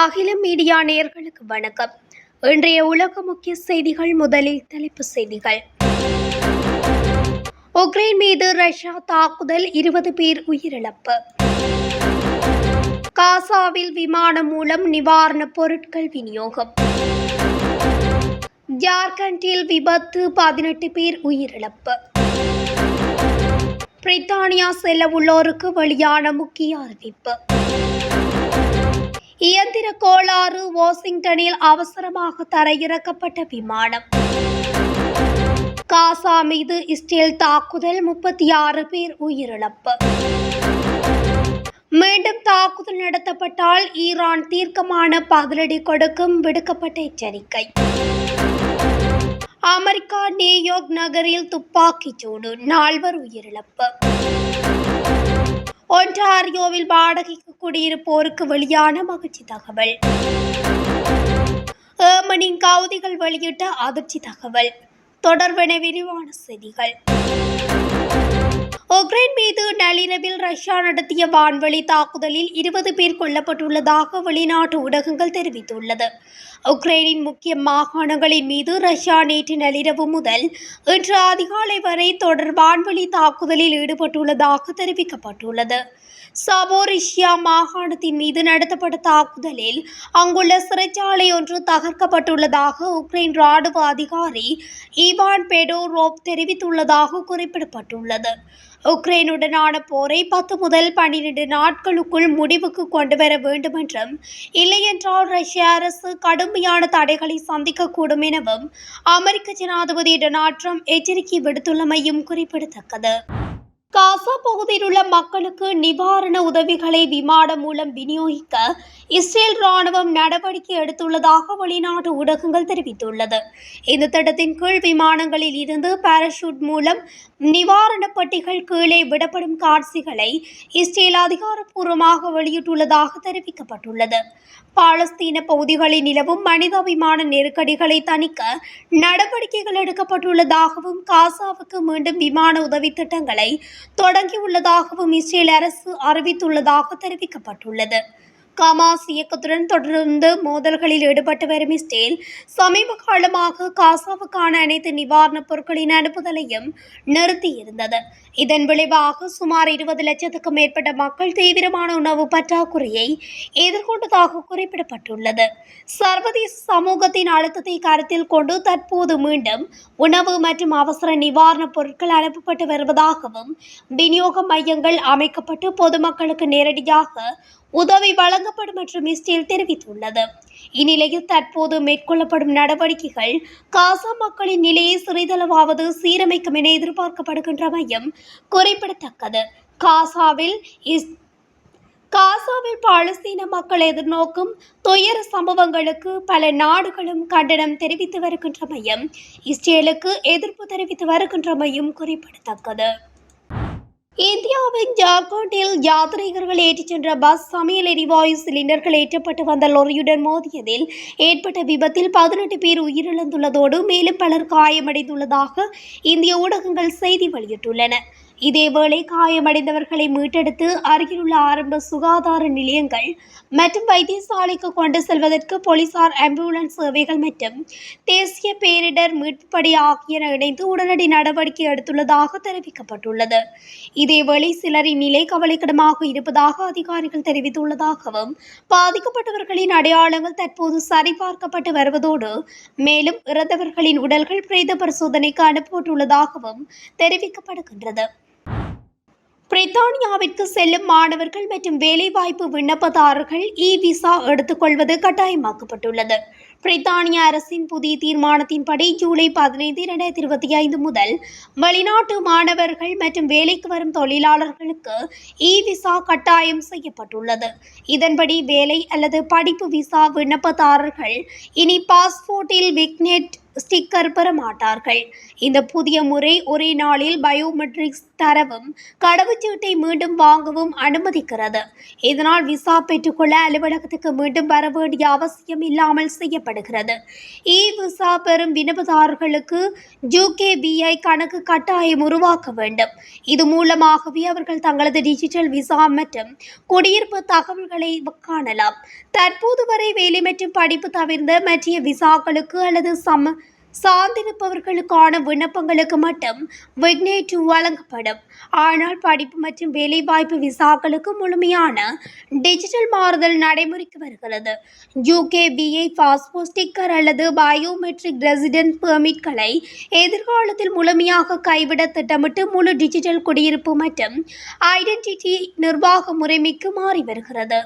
அகில மீடியா நேயர்களுக்கு வணக்கம். இன்றைய உலக முக்கிய செய்திகள் முதலில் தலைப்பு செய்திகள். உக்ரைன் மீது ரஷ்யா தாக்குதல் இருபது பேர் உயிரிழப்பு. காசாவில் விமானம் மூலம் நிவாரணப் பொருட்கள் விநியோகம். ஜார்க்கண்டில் விபத்து பதினெட்டு பேர் உயிரிழப்பு. பிரித்தானியா செல்ல உள்ளோருக்கு வெளியான முக்கிய அறிவிப்பு. இயந்திர கோளாறு வாஷிங்டனில் அவசரமாக தரையிறக்கப்பட்ட விமானம். காசா மீது இஸ்ரேல் தாக்குதல் முப்பத்தி ஆறு பேர் உயிரிழப்பு. மீண்டும் தாக்குதல் நடத்தப்பட்டால் ஈரான் தீர்க்கமான பதிலடி கொடுக்கும் விடுக்கப்பட்ட எச்சரிக்கை. அமெரிக்கா நியூயார்க் நகரில் துப்பாக்கிச் சூடு நால்வர் உயிரிழப்பு. ஒன்டாரியோவில் வாடகைக்கு குடியிருப்போருக்கு வெளியான மகிழ்ச்சி தகவல். ஏமனின் கவுதிகள் வெளியிட்ட அதிர்ச்சி தகவல். தொடர்பென விரிவான செய்திகள். உக்ரைன் மீது நள்ளிரவில் ரஷ்யா நடத்திய வான்வழி தாக்குதலில் இருபது பேர் கொல்லப்பட்டுள்ளதாக வெளிநாட்டு ஊடகங்கள் தெரிவித்துள்ளது. உக்ரைனின் முக்கிய மாகாணங்களின் மீது ரஷ்யா நேற்று நள்ளிரவு முதல் இன்று அதிகாலை வரை தொடர் வான்வழி தாக்குதலில் ஈடுபட்டுள்ளதாக தெரிவிக்கப்பட்டுள்ளது. சபோரிஷியா மாகாணத்தின் மீது நடத்தப்பட்ட தாக்குதலில் அங்குள்ள சிறைச்சாலை ஒன்று தகர்க்கப்பட்டுள்ளதாக உக்ரைன் ராணுவ அதிகாரி ஈவான் பெடோரோப் தெரிவித்துள்ளதாக குறிப்பிடப்பட்டுள்ளது. உக்ரைனுடனான போரை பத்து முதல் பன்னிரண்டு நாட்களுக்குள் முடிவுக்கு கொண்டு வர வேண்டும் என்றும் இல்லையென்றால் ரஷ்ய அரசு கடுமையான தடைகளை சந்திக்கக்கூடும் எனவும் அமெரிக்க ஜனாதிபதி டொனால்ட் ட்ரம்ப் எச்சரிக்கை விடுத்துள்ளமையும் குறிப்பிடத்தக்கது. காசா பகுதியில் உள்ள மக்களுக்கு நிவாரண உதவிகளை விமானம் மூலம் விநியோகிக்க இஸ்ரேல் ராணுவம் நடவடிக்கை எடுத்துள்ளதாக வெளிநாட்டு ஊடகங்கள் தெரிவித்துள்ளது. இந்த திட்டத்தின் கீழ் விமானங்களில் இருந்து பாராசூட் மூலம் நிவாரணப் பட்டிகள் கீழே விடப்படும் காட்சிகளை இஸ்ரேல் அதிகாரப்பூர்வமாக வெளியிட்டுள்ளதாக தெரிவிக்கப்பட்டுள்ளது. பாலஸ்தீன பகுதிகளில் நிலவும் மனிதாபிமான நெருக்கடிகளை தணிக்க நடவடிக்கைகள் எடுக்கப்பட்டுள்ளதாகவும் காசாவுக்கு மீண்டும் விமான உதவி திட்டங்களை தொடங்கியுள்ளதாகவும் இஸ்ரேல் அரசு அறிவித்துள்ளதாக தெரிவிக்கப்பட்டுள்ளது. கமாஸ் இயக்கத்துடன் தொடர்ந்து மோதல்களில் ஈடுபட்டு வரும் இஸ்ரேல் சமீப காலமாக காசாவுக்கான அனைத்து நிவாரணப் பொருட்களின் அனுப்புதலையும் நிறுத்தியிருந்தது. இதன் விளைவாக சுமார் இருபது லட்சத்துக்கும் மேற்பட்ட மக்கள் தீவிரமான உணவு பற்றாக்குறையை எதிர்கொண்டதாக குறிப்பிடப்பட்டுள்ளது. சர்வதேச சமூகத்தின் அழுத்தத்தை கருத்தில் கொண்டு தற்போது மீண்டும் உணவு மற்றும் அவசர நிவாரணப் பொருட்கள் அனுப்பப்பட்டு வருவதாகவும் விநியோக மையங்கள் அமைக்கப்பட்டு பொதுமக்களுக்கு நேரடியாக உதவி வழங்கப்படும் என்றும் இஸ்ரேல் தெரிவித்துள்ளது. இந்நிலையில் தற்போது மேற்கொள்ளப்படும் நடவடிக்கைகள் காசா மக்களின் நிலையை சிறிதளவாவது சீரமைக்கும் என எதிர்பார்க்கப்படுகின்ற மையம் குறிப்பிடத்தக்கது. காசாவில் இஸ் காசாவில் பாலஸ்தீன மக்கள் எதிர்நோக்கும் துயர சம்பவங்களுக்கு பல நாடுகளும் கண்டனம் தெரிவித்து வருகின்ற மையம் இஸ்ரேலுக்கு எதிர்ப்பு தெரிவித்து வருகின்ற மையம் குறிப்பிடத்தக்கது. இந்தியாவின் ஜார்க்கண்டில் யாத்ரீகர்கள் ஏற்றிச் சென்ற பஸ் சமையல் எரிவாயு சிலிண்டர்கள் ஏற்றப்பட்டு வந்த லொரியுடன் மோதியதில் ஏற்பட்ட விபத்தில் பதினெட்டு பேர் உயிரிழந்துள்ளதோடு மேலும் பலர் காயமடைந்துள்ளதாக இந்திய ஊடகங்கள் செய்தி வெளியிட்டுள்ளன. இதேவேளை காயமடைந்தவர்களை மீட்டெடுத்து அருகிலுள்ள ஆரம்ப சுகாதார நிலையங்கள் மற்றும் வைத்தியசாலைக்கு கொண்டு செல்வதற்கு போலீசார் ஆம்புலன்ஸ் சேவைகள் மற்றும் தேசிய பேரிடர் மீட்புப்படை ஆகியன இணைந்து உடனடி நடவடிக்கை எடுத்துள்ளதாக தெரிவிக்கப்பட்டுள்ளது. இதேவேளை சிலரின் நிலை கவலைக்கிடமாக இருப்பதாக அதிகாரிகள் தெரிவித்துள்ளதாகவும் பாதிக்கப்பட்டவர்களின் அடையாளங்கள் தற்போது சரிபார்க்கப்பட்டு வருவதோடு மேலும் இறந்தவர்களின் உடல்கள் பிரேத பரிசோதனைக்கு அனுப்பப்பட்டுள்ளதாகவும் தெரிவிக்கப்படுகின்றது. பிரித்தானியாவிற்கு செல்லும் மாணவர்கள் மற்றும் வேலைவாய்ப்பு விண்ணப்பதாரர்கள் இ விசா எடுத்துக்கொள்வது கட்டாயமாக்கப்பட்டுள்ளது. பிரித்தானிய அரசின் புதிய தீர்மானத்தின்படி ஜூலை பதினைந்து இரண்டாயிரத்தி இருபத்தி ஐந்து முதல் வெளிநாட்டு மாணவர்கள் மற்றும் வேலைக்கு வரும் தொழிலாளர்களுக்கு இ விசா கட்டாயம் செய்யப்பட்டுள்ளது. இதன்படி வேலை அல்லது படிப்பு விசா விண்ணப்பதாரர்கள் இனி பாஸ்போர்ட்டில் விக்னெட் ஸ்டிக்கர் பெற மாட்டார்கள் இந்த புதிய முறை ஒரே நாளில் பயோமெட்ரிக்ஸ் தரவும் கடவுச்சீட்டை மீண்டும் வாங்கவும் அனுமதிக்கிறது. இதனால் விசா பெற்றுக்கொள்ள அலுவலகத்துக்கு மீண்டும் வர வேண்டிய அவசியம் இல்லாமல் செய்யப்படுகிறது. இ விசா பெறும் விண்ணப்பதாரர்களுக்கு ஜூகேபிஐ கணக்கு கட்டாயம் உருவாக்க வேண்டும். இது மூலமாகவே அவர்கள் தங்களது டிஜிட்டல் விசா மற்றும் குடியிருப்பு தகவல்களை காணலாம். தற்போது வரை வேலை மற்றும் படிப்பு தவிர்ந்த மற்ற விசாக்களுக்கு அல்லது சம சார்ந்திருப்பவர்களுக்கான விண்ணப்பங்களுக்கு மட்டும் விக்னேட் வழங்கப்படும். ஆனால் படிப்பு மற்றும் வேலைவாய்ப்பு விசாக்களுக்கு முழுமையான டிஜிட்டல் மாறுதல் நடைமுறைக்கு வருகிறது. யூகேபிஐ பாஸ்போர்ட் ஸ்டிக்கர் அல்லது பயோமெட்ரிக் ரெசிடென்ட் பெர்மிட்களை எதிர்காலத்தில் முழுமையாக கைவிட திட்டமிட்டு முழு டிஜிட்டல் குடியிருப்பு மற்றும் ஐடென்டிட்டி நிர்வாக முறைமைக்கு மாறி வருகிறது.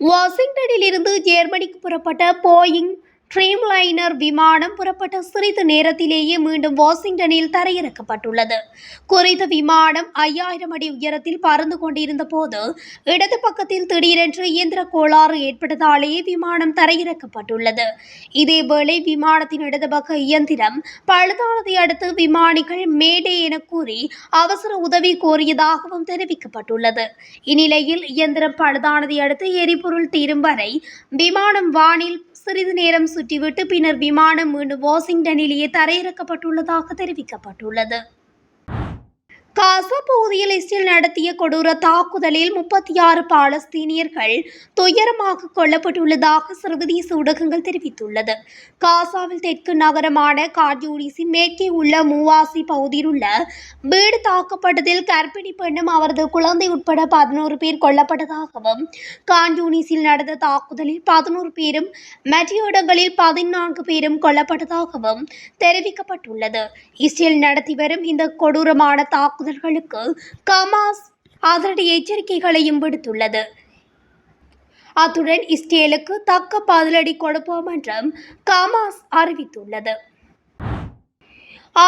வாஷிங்டனில் இருந்து ஜெர்மனிக்கு புறப்பட்ட போயிங் ட்ரீம்லைனர் விமானம் புறப்பட்ட சிறிது நேரத்திலேயே மீண்டும் வாஷிங்டனில் தரையிறக்கப்பட்டுள்ளது. குறித்த விமானம் ஐயாயிரம் அடி உயரத்தில் பறந்து கொண்டிருந்த போது இடது பக்கத்தில் திடீரென்று இயந்திர கோளாறு ஏற்பட்டதாலேயே விமானம் தரையிறக்கப்பட்டுள்ளது. இதேவேளை விமானத்தின் இடது பக்க இயந்திரம் பழுதானதை அடுத்து விமானிகள் மேடே என கூறி அவசர உதவி கோரியதாகவும் தெரிவிக்கப்பட்டுள்ளது. இந்நிலையில் இயந்திரம் பழுதானதை அடுத்து எரிபொருள் தீரும் வரை விமானம் வானில் சிறிது நேரம் சுற்றிவிட்டு பின்னர் விமானம் மீண்டும் வாஷிங்டனிலேயே தரையிறக்கப்பட்டுள்ளதாக தெரிவிக்கப்பட்டுள்ளது. காசா பகுதியில் இஸ்ரேல் நடத்திய கொடூர தாக்குதலில் முப்பத்தி ஆறு பாலஸ்தீனியர்கள் துயரமாக கொல்லப்பட்டுள்ளதாக சர்வதேச ஊடகங்கள் தெரிவித்துள்ளது. காசாவில் தெற்கு நகரமான கார்ஜூரிஸின் மேற்கே உள்ள மூவாசி பகுதியில் உள்ள வீடு தாக்கப்பட்டதில் கர்ப்பிணி பெண்ணும் அவரது குழந்தை உட்பட பதினோரு பேர் கொல்லப்பட்டதாகவும் கான்ஜூனிஸில் நடந்த தாக்குதலில் பதினோரு பேரும் மற்ற இடங்களில் பதினான்கு பேரும் கொல்லப்பட்டதாகவும் தெரிவிக்கப்பட்டுள்ளது. இஸ்ரேல் நடத்தி வரும் இந்த கொடூரமான தாக்குதல் தாக்குதல்களுக்கு கமாஸ் அதிரடி எச்சரிக்கைகளையும் விடுத்துள்ளது. அத்துடன் இஸ்ரேலுக்கு தக்க பதிலடி கொடுப்போம் என்றும் கமாஸ் அறிவித்துள்ளது.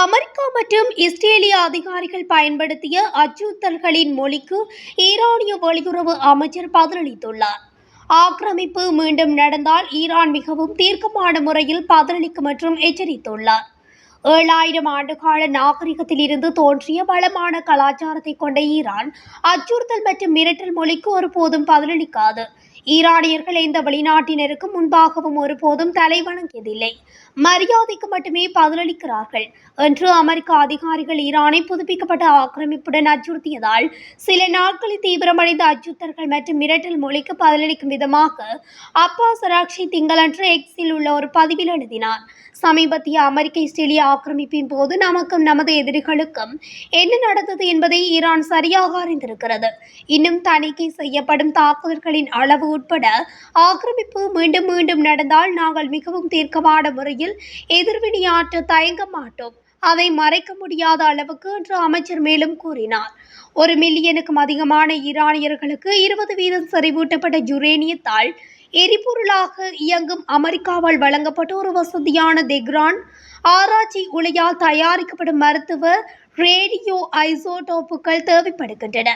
அமெரிக்கா மற்றும் இஸ்ரேலிய அதிகாரிகள் பயன்படுத்திய அச்சுறுத்தல்களின் மொழிக்கு ஈரானிய வெளியுறவு அமைச்சர் பதிலளித்துள்ளார். ஆக்கிரமிப்பு மீண்டும் நடந்தால் ஈரான் மிகவும் தீர்க்கமான முறையில் பதிலளிக்கும் மற்றும் எச்சரித்துள்ளார். ஏழாயிரம் ஆண்டுகால நாகரிகத்தில் இருந்து தோன்றிய பலமான கலாச்சாரத்தை கொண்ட ஈரான் அச்சுறுத்தல் மற்றும் மிரட்டல் மொழிக்கு ஒருபோதும் பதிலளிக்காது. ஈரானியர்கள் எந்த வெளிநாட்டினருக்கு முன்பாகவும் ஒருபோதும் தலை வணங்கியதில்லை. மரியாதைக்கு மட்டுமே பதிலளிக்கிறார்கள். என்று அமெரிக்க அதிகாரிகள் ஈரானை புதுப்பிக்கப்பட்ட ஆக்கிரமிப்புடன் அச்சுறுத்தியதால் சில நாட்களில் தீவிரமடைந்த அச்சுறுத்தல்கள் மற்றும் மிரட்டல் மொழிக்கு பதிலளிக்கும் விதமாக அப்பா சராக்ஷி திங்களன்று எக்ஸில் உள்ள ஒரு பதிவில் எழுதினார். சமீபத்திய அமெரிக்க இஸ்ரேலிய ஆக்கிரமிப்பின் போது நமக்கும் நமது எதிரிகளுக்கும் என்ன நடந்தது என்பதை ஈரான் சரியாக அறிந்திருக்கிறது. இன்னும் தணிக்கை செய்யப்படும் தாக்குதல்களின் அளவு உட்பட ஆக்கிரமிப்பு மீண்டும் மீண்டும் நடந்தால் நாங்கள் மிகவும் தீர்க்கமான முறையில் எதிர்வினையாற்ற தயங்க மாட்டோம். அதை மறைக்க முடியாத அளவுக்கு என்று அமைச்சர் மேலும் கூறினார். ஒரு மில்லியனுக்கும் அதிகமான ஈரானியர்களுக்கு இருபது வீதம் செறிவூட்டப்பட்ட யுரேனியத்தால் எரிபொருளாக இயங்கும் அமெரிக்காவால் வழங்கப்பட்ட ஒரு வசதியான தெக்ரான் ஆராய்ச்சி உலையால் தயாரிக்கப்படும் மருத்துவ ரேடியோ ஐசோடோப்புகள் தேவைப்படுகின்றன.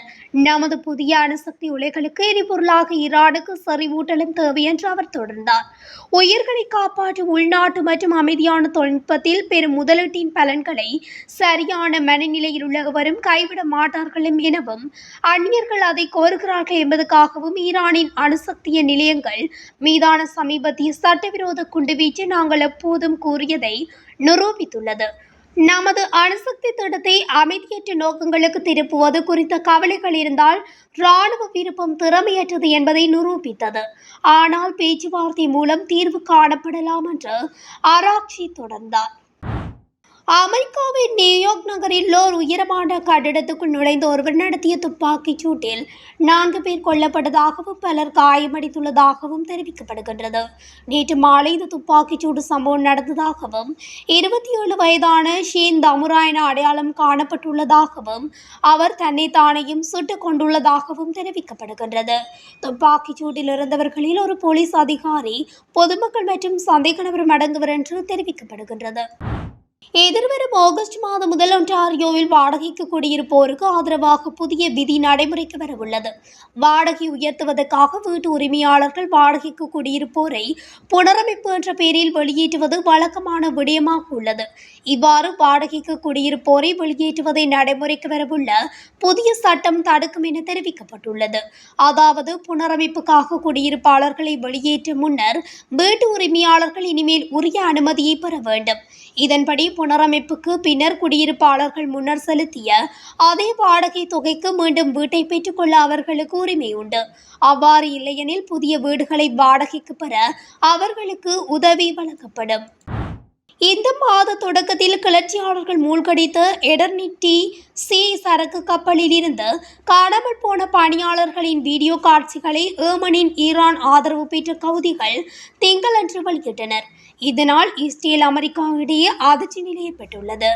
நமது புதிய அணுசக்தி உலைகளுக்கு எரிபொருளாக ஈரானுக்கு செறிவூட்டலும் தேவை என்று அவர் தொடர்ந்தார். உயிர்களை காப்பாற்றும் உள்நாட்டு மற்றும் அமைதியான தொழில்நுட்பத்தில் பெரும் முதலீட்டின் பலன்களை சரியான மனநிலையில் உள்ளவரும் கைவிட மாட்டார்களும் எனவும் அந்நியர்கள் அதை கோருகிறார்கள் என்பதற்காகவும் ஈரானின் அணுசக்திய நிலையங்கள் மீதான சமீபத்திய சட்டவிரோத குண்டுவீச்சு நாங்கள் எப்போதும் கூறியதை நிரூபித்துள்ளது. நமது அணுசக்தி திட்டத்தை அமைதியற்ற நோக்கங்களுக்கு திருப்புவது குறித்த கவலைகள் இருந்தால் இராணுவ விருப்பம் திறமையற்றது என்பதை நிரூபித்தது. ஆனால் பேச்சுவார்த்தை மூலம் தீர்வு காணப்படலாம் என்று ஆராய்ச்சி தொடர்ந்தார். அமெரிக்காவின் நியூயார்க் நகரில் ஓர் உயரமான கட்டிடத்துக்குள் நுழைந்த ஒருவர் நடத்திய துப்பாக்கிச் சூட்டில் நான்கு பேர் கொல்லப்பட்டதாகவும் பலர் காயமடைந்துள்ளதாகவும் தெரிவிக்கப்படுகின்றது. நேற்று மாலை இந்த துப்பாக்கிச் சூடு சம்பவம் நடந்ததாகவும் இருபத்தி ஏழு வயதான ஷீன் தமுரா என அடையாளம் காணப்பட்டுள்ளதாகவும் அவர் தன்னை தானையும் சுட்டுக் கொண்டுள்ளதாகவும் தெரிவிக்கப்படுகின்றது. துப்பாக்கிச் சூட்டில் இருந்தவர்களில் ஒரு போலீஸ் அதிகாரி பொதுமக்கள் மற்றும் சந்தேக நபரும் அடங்குவர் என்று தெரிவிக்கப்படுகின்றது. எதிர்வரும் ஆகஸ்ட் மாதம் முதல் ஒன்டாரியோவில் வாடகைக்கு குடியிருப்போருக்கு ஆதரவாக புதிய விதி நடைமுறைக்கு வரவுள்ளது. வாடகை உயர்த்துவதற்காக வீட்டு உரிமையாளர்கள் வாடகைக்கு குடியிருப்போரை புனரமைப்பு என்ற பெயரில் வெளியேற்றுவது வழக்கமான விடயமாக உள்ளது. இவ்வாறு வாடகைக்கு குடியிருப்போரை வெளியேற்றுவதை நடைமுறைக்கு வரவுள்ள புதிய சட்டம் தடுக்கும் என தெரிவிக்கப்பட்டுள்ளது. அதாவது புனரமைப்புக்காக குடியிருப்பாளர்களை வெளியேற்றும் முன்னர் வீட்டு உரிமையாளர்கள் இனிமேல் உரிய அனுமதியை பெற வேண்டும். இதன்படி புனரமைப்புக்கு பின்னர் குடியிருப்பாளர்கள் முன்னர் செலுத்திய அதே வாடகை தொகைக்கு மீண்டும் வீட்டை பெற்றுக்கொள்ள அவர்களுக்கு உரிமை உண்டு. அவ்வாறு இல்லையெனில் புதிய வீடுகளை வாடகைக்கு பெற அவர்களுக்கு உதவி வழங்கப்படும். இந்த மாத தொடக்கத்தில் கிளர்ச்சியாளர்கள் மூழ்கடித்த எடர்னிட்டி சி சரக்கு கப்பலில் இருந்து காணாமல் போன பணியாளர்களின் வீடியோ காட்சிகளை ஏமனின் ஈரான் ஆதரவு பெற்ற கவுதிகள் திங்களன்று வெளியிட்டனர். இதனால் இஸ்ரேல் அமெரிக்கா இடையே அதிர்ச்சி நிலையை ஏற்பட்டுள்ளது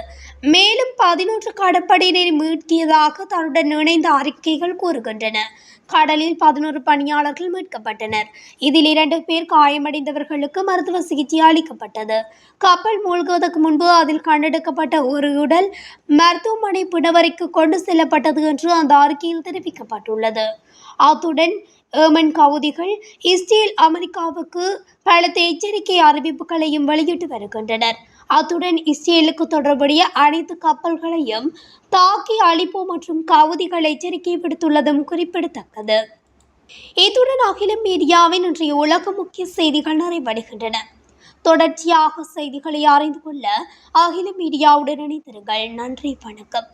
மேலும் பதினொன்று கடற்படையினரை மீட்கியதாக தன்னுடன் இணைந்த அறிக்கைகள் கூறுகின்றன. கடலில் பதினோரு பணியாளர்கள் மீட்கப்பட்டனர். இதில் இரண்டு பேர் காயமடைந்தவர்களுக்கு மருத்துவ சிகிச்சை அளிக்கப்பட்டது. கப்பல் மூழ்குவதற்கு முன்பு அதில் கண்டெடுக்கப்பட்ட ஒரு உடல் மருத்துவமனை பிணவரைக்கு கொண்டு செல்லப்பட்டது என்று அந்த அறிக்கையில் தெரிவிக்கப்பட்டுள்ளது. அத்துடன் ஏமன் கவுதிகள் இஸ்ரேல் அமெரிக்காவுக்கு பலத்த எச்சரிக்கை அறிவிப்புகளையும் வெளியிட்டு வருகின்றனர். அத்துடன் இஸ்ரேலுக்கு தொடர்புடைய அனைத்து கப்பல்களையும் தாக்கி அழிப்போம் மற்றும் கவுதிகள் எச்சரிக்கை விடுத்துள்ளதும் குறிப்பிடத்தக்கது. இத்துடன் அகிலம் மீடியாவின் இன்றைய உலக முக்கிய செய்திகள் நிறைவடைகின்றன. தொடர்ச்சியாக செய்திகளை அறிந்து கொள்ள அகில மீடியாவுடன் இணைந்திருங்கள். நன்றி வணக்கம்.